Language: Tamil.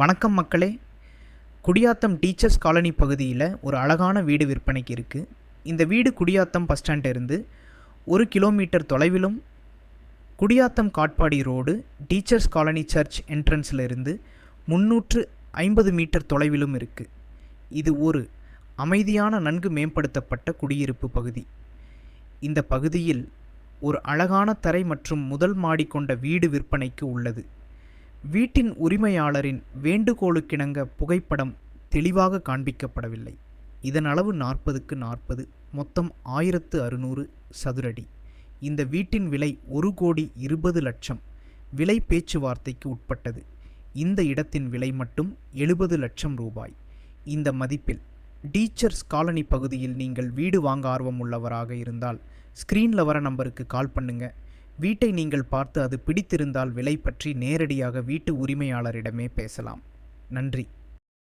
வணக்கம் மக்களே. குடியாத்தம் டீச்சர்ஸ் காலனி பகுதியில் ஒரு அழகான வீடு விற்பனைக்கு இருக்குது இந்த வீடு குடியாத்தம் பஸ் ஸ்டாண்ட் இருந்து ஒரு கிலோமீட்டர் தொலைவிலும் Gudiyatham Katpadi road teachers colony church என்ட்ரன்ஸில் இருந்து முந்நூற்று ஐம்பது மீட்டர் தொலைவிலும் இருக்குது இது ஒரு அமைதியான நன்கு மேம்படுத்தப்பட்ட குடியிருப்பு பகுதி. இந்த பகுதியில் ஒரு அழகான தரை மற்றும் முதல் மாடி கொண்ட வீடு விற்பனைக்கு உள்ளது. வீட்டின் உரிமையாளரின் வேண்டுகோளுக்கிணங்க புகைப்படம் தெளிவாக காண்பிக்கப்படவில்லை. இதன் அளவு நாற்பதுக்கு நாற்பது மொத்தம் ஆயிரத்து அறுநூறு சதுரடி. இந்த வீட்டின் விலை ஒரு கோடி இருபது லட்சம். விலை பேச்சுவார்த்தைக்கு உட்பட்டது. இந்த இடத்தின் விலை மட்டும் எழுபது லட்சம் ரூபாய். இந்த மதிப்பில் டீச்சர்ஸ் காலனி பகுதியில் நீங்கள் வீடு வாங்க ஆர்வம் உள்ளவராக இருந்தால் ஸ்க்ரீனில் வர நம்பருக்கு கால் பண்ணுங்கள் வீட்டை நீங்கள் பார்த்து அது பிடித்திருந்தால் விலை பற்றி நேரடியாக வீட்டு உரிமையாளரிடமே பேசலாம். நன்றி.